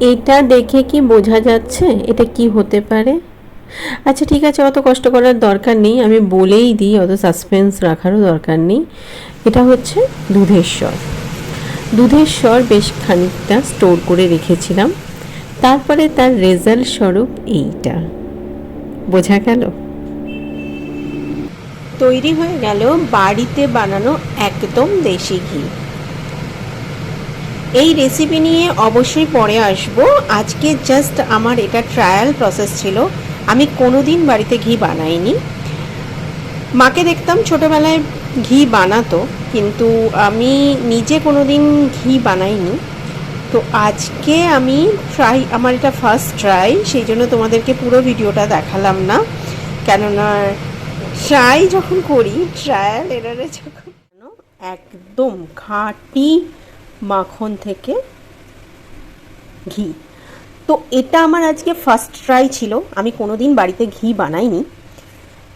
এটা দেখে কি বোঝা যাচ্ছে? এটা কি হতে পারে? আচ্ছা ঠিক আছে, অত কষ্ট করার দরকার নেই। আমি বলেই দিই, অত সাসপেন্স রাখারও দরকার নেই। এটা হচ্ছে দুধের স্বর। বেশ খানিকটা স্টোর করে রেখেছিলাম। তারপরে তার রেজাল্ট স্বরূপ এইটা। বোঝা গেল? তৈরি হয়ে গেল বাড়িতে বানানো একদম দেশি ঘি। এই রেসিপি নিয়ে অবশ্যই পরে আসব। আজকে জাস্ট আমার এটা ট্রায়াল প্রসেস ছিল। আমি কোনো দিন বাড়িতে ঘি বানাইনি। মাকে দেখতাম ছোটোবেলায় ঘি বানাতো, কিন্তু আমি নিজে কোনো দিন ঘি বানাইনি। তো আজকে আমি ট্রাই আমার এটা ফার্স্ট ট্রাই সেই জন্য তোমাদেরকে পুরো ভিডিওটা দেখালাম না। কেননা ট্রাই যখন করি ট্রায়াল এরারে যখন একদম খাঁটি মাখন থেকে ঘি। তো এটা আমার আজকে ফার্স্ট ট্রাই ছিল। আমি কোনোদিন বাড়িতে ঘি বানাইনি।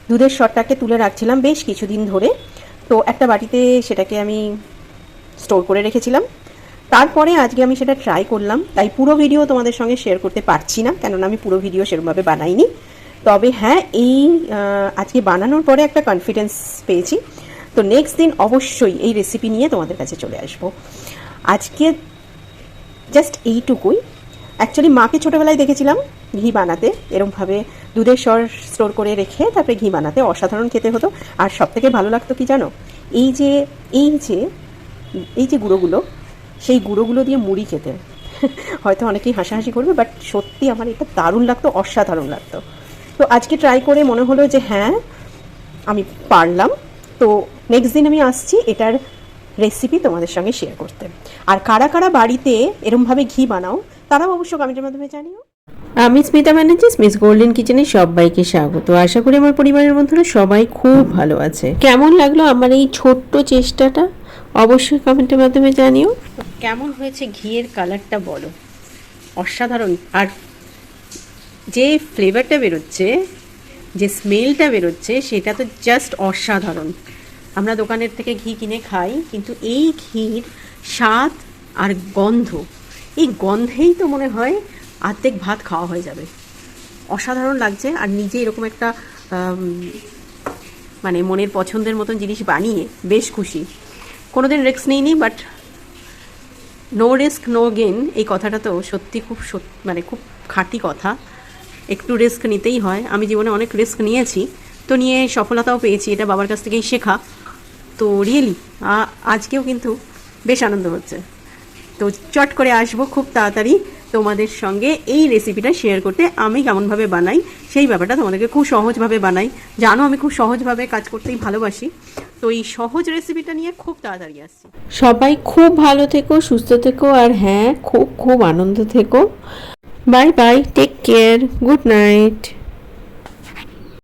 দুধের শটটাকে তুলে রাখছিলাম বেশ কিছুদিন ধরে। তো একটা বাটিতে সেটাকে আমি স্টোর করে রেখেছিলাম। তারপরে আজকে আমি সেটা ট্রাই করলাম। তাই পুরো ভিডিও তোমাদের সঙ্গে শেয়ার করতে পারছি না, কেননা আমি পুরো ভিডিও সেরকমভাবে বানাইনি। তবে হ্যাঁ এই আজকে বানানোর পরে একটা কনফিডেন্স পেয়েছি। তো নেক্সট দিন অবশ্যই এই রেসিপি নিয়ে তোমাদের কাছে চলে আসব। আজকে জাস্ট এইটুকুই। অ্যাকচুয়ালি মাকে ছোটোবেলায় দেখেছিলাম ঘি বানাতে, এরমভাবে দুধের স্বর স্টোর করে রেখে তারপরে ঘি বানাতে, অসাধারণ খেতে হতো। আর সব থেকে ভালো লাগতো কি জানো? এই যে এই যে এই যে গুঁড়োগুলো, সেই গুঁড়োগুলো দিয়ে মুড়ি খেতে। হয়তো অনেকেই হাসাহাসি করবে বাট সত্যি আমার এটা দারুণ লাগতো, অসাধারণ লাগতো। তো আজকে ট্রাই করে মনে হলো যে হ্যাঁ আমি পারলাম। তো নেক্সট দিন আমি আসছি, এটার রেসিপি তোমাদের সঙ্গে শেয়ার করতে। আর কারা কারা বাড়িতে এরমভাবে ঘি বানাও তারাও অবশ্য কমেন্টের মাধ্যমে জানিও। আমি স্মিতা ব্যানার্জি মিস গোল্ডেন কিচেনে সবাইকে স্বাগত। আশা করি আমার পরিবারের বন্ধুরা সবাই খুব ভালো আছে। কেমন লাগল আমার এই ছোট্ট চেষ্টাটা? অবশ্যই কমেন্টের মাধ্যমে জানিও। কেমন হয়েছে ঘিয়ের কালারটা বলো? অসাধারণ। আর যে ফ্লেভারটা বেরোচ্ছে যে স্মেলটা বেরোচ্ছে সেটা তো জাস্ট অসাধারণ। আমরা দোকানের থেকে ঘি কিনে খাই, কিন্তু এই ঘির স্বাদ আর গন্ধ, এই গন্ধেই তো মনে হয় অর্ধেক ভাত খাওয়া হয়ে যাবে। অসাধারণ লাগছে আর নিজে এরকম একটা মানে মনের পছন্দের মতন জিনিস বানিয়ে বেশ খুশি। কোনোদিন রিস্ক নিইনি, but no risk, no gain এই কথাটা তো সত্যি খুব মানে খুব খাঁটি কথা। একটু রিস্ক নিতেই হয়। আমি জীবনে অনেক রিস্ক নিয়েছি। তো নিয়ে সফলতাও পেয়েছি, এটা বাবার কাছ থেকেই শেখা। তো রিয়েলি আজকেও কিন্তু বেশ আনন্দ হচ্ছে। তো চট করে আসব খুব তাড়াতাড়ি তোমাদের সঙ্গে এই রেসিপিটা শেয়ার করতে। আমি কেমনভাবে বানাই, সেই ব্যাপারটা তোমাদেরকে খুব সহজভাবে বানাই। জানো, আমি খুব সহজভাবে কাজ করতেই ভালোবাসি। তো এই সহজ রেসিপিটা নিয়ে খুব তাড়াতাড়ি আসছি। সবাই খুব ভালো থেকো, সুস্থ থেকো, আর হ্যাঁ খুব খুব আনন্দ থেকো। Bye bye take care good night